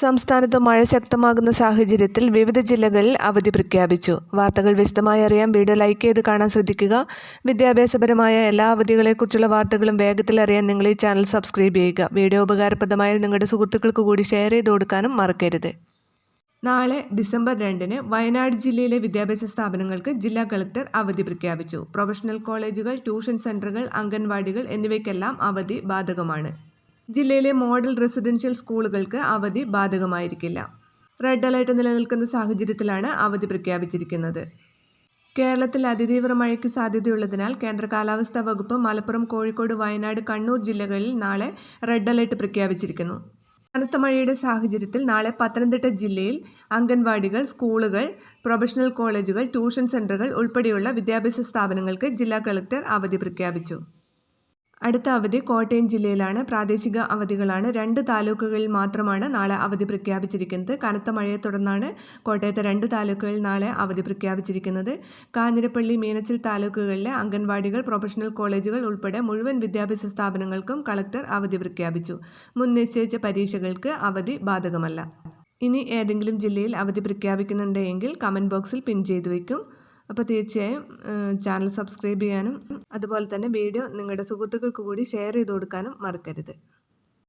സംസ്ഥാനത്ത് മഴ ശക്തമാകുന്ന സാഹചര്യത്തിൽ വിവിധ ജില്ലകളിൽ അവധി പ്രഖ്യാപിച്ചു. വാർത്തകൾ വിശദമായി അറിയാൻ വീഡിയോ ലൈക്ക് ചെയ്ത് കാണാൻ ശ്രദ്ധിക്കുക. വിദ്യാഭ്യാസപരമായ എല്ലാ അവധികളെക്കുറിച്ചുള്ള വാർത്തകളും വേഗത്തിൽ അറിയാൻ നിങ്ങൾ ഈ ചാനൽ സബ്സ്ക്രൈബ് ചെയ്യുക. വീഡിയോ ഉപകാരപ്രദമായാൽ നിങ്ങളുടെ സുഹൃത്തുക്കൾക്ക് കൂടി ഷെയർ ചെയ്ത് കൊടുക്കാനും മറക്കരുത്. നാളെ ഡിസംബർ രണ്ടിന് വയനാട് ജില്ലയിലെ വിദ്യാഭ്യാസ സ്ഥാപനങ്ങൾക്ക് ജില്ലാ കളക്ടർ അവധി പ്രഖ്യാപിച്ചു. പ്രൊഫഷണൽ കോളേജുകൾ ട്യൂഷൻ സെന്ററുകൾ അംഗൻവാടികൾ എന്നിവയ്ക്കെല്ലാം അവധി ബാധകമാണ്. ജില്ലയിലെ മോഡൽ റെസിഡൻഷ്യൽ സ്കൂളുകൾക്ക് അവധി ബാധകമായിരിക്കില്ല. റെഡ് അലർട്ട് നിലനിൽക്കുന്ന സാഹചര്യത്തിലാണ് അവധി പ്രഖ്യാപിച്ചിരിക്കുന്നത്. കേരളത്തിൽ അതിതീവ്ര മഴയ്ക്ക് സാധ്യതയുള്ളതിനാൽ കേന്ദ്ര കാലാവസ്ഥാ വകുപ്പ് മലപ്പുറം കോഴിക്കോട് വയനാട് കണ്ണൂർ ജില്ലകളിൽ നാളെ റെഡ് അലർട്ട് പ്രഖ്യാപിച്ചിരിക്കുന്നു. കനത്ത മഴയുടെ സാഹചര്യത്തിൽ നാളെ പത്തനംതിട്ട ജില്ലയിൽ അംഗൻവാടികൾ സ്കൂളുകൾ പ്രൊഫഷണൽ കോളേജുകൾ ട്യൂഷൻ സെന്ററുകൾ ഉൾപ്പെടെയുള്ള വിദ്യാഭ്യാസ സ്ഥാപനങ്ങൾക്ക് ജില്ലാ കളക്ടർ അവധി പ്രഖ്യാപിച്ചു. അടുത്ത അവധി കോട്ടയം ജില്ലയിലാണ്. പ്രാദേശിക അവധികളാണ്. രണ്ട് താലൂക്കുകളിൽ മാത്രമാണ് നാളെ അവധി പ്രഖ്യാപിച്ചിരിക്കുന്നത്. കനത്ത മഴയെ തുടർന്നാണ് കോട്ടയത്തെ രണ്ട് താലൂക്കുകളിൽ നാളെ അവധി പ്രഖ്യാപിച്ചിരിക്കുന്നത്. കാഞ്ഞിരപ്പള്ളി മീനച്ചിൽ താലൂക്കുകളിലെ അംഗൻവാടികൾ പ്രൊഫഷണൽ കോളേജുകൾ ഉൾപ്പെടെ മുഴുവൻ വിദ്യാഭ്യാസ സ്ഥാപനങ്ങൾക്കും കളക്ടർ അവധി പ്രഖ്യാപിച്ചു. മുൻ നിശ്ചയിച്ച പരീക്ഷകൾക്ക് അവധി ബാധകമല്ല. ഇനി ഏതെങ്കിലും ജില്ലയിൽ അവധി പ്രഖ്യാപിക്കുന്നുണ്ടെങ്കിൽ കമന്റ് ബോക്സിൽ പിൻ ചെയ്തു വയ്ക്കും. അപ്പോൾ തീർച്ചയായും ചാനൽ സബ്സ്ക്രൈബ് ചെയ്യാനും അതുപോലെ തന്നെ വീഡിയോ നിങ്ങളുടെ സുഹൃത്തുക്കൾക്ക് കൂടി ഷെയർ ചെയ്ത് കൊടുക്കാനും മറക്കരുത്.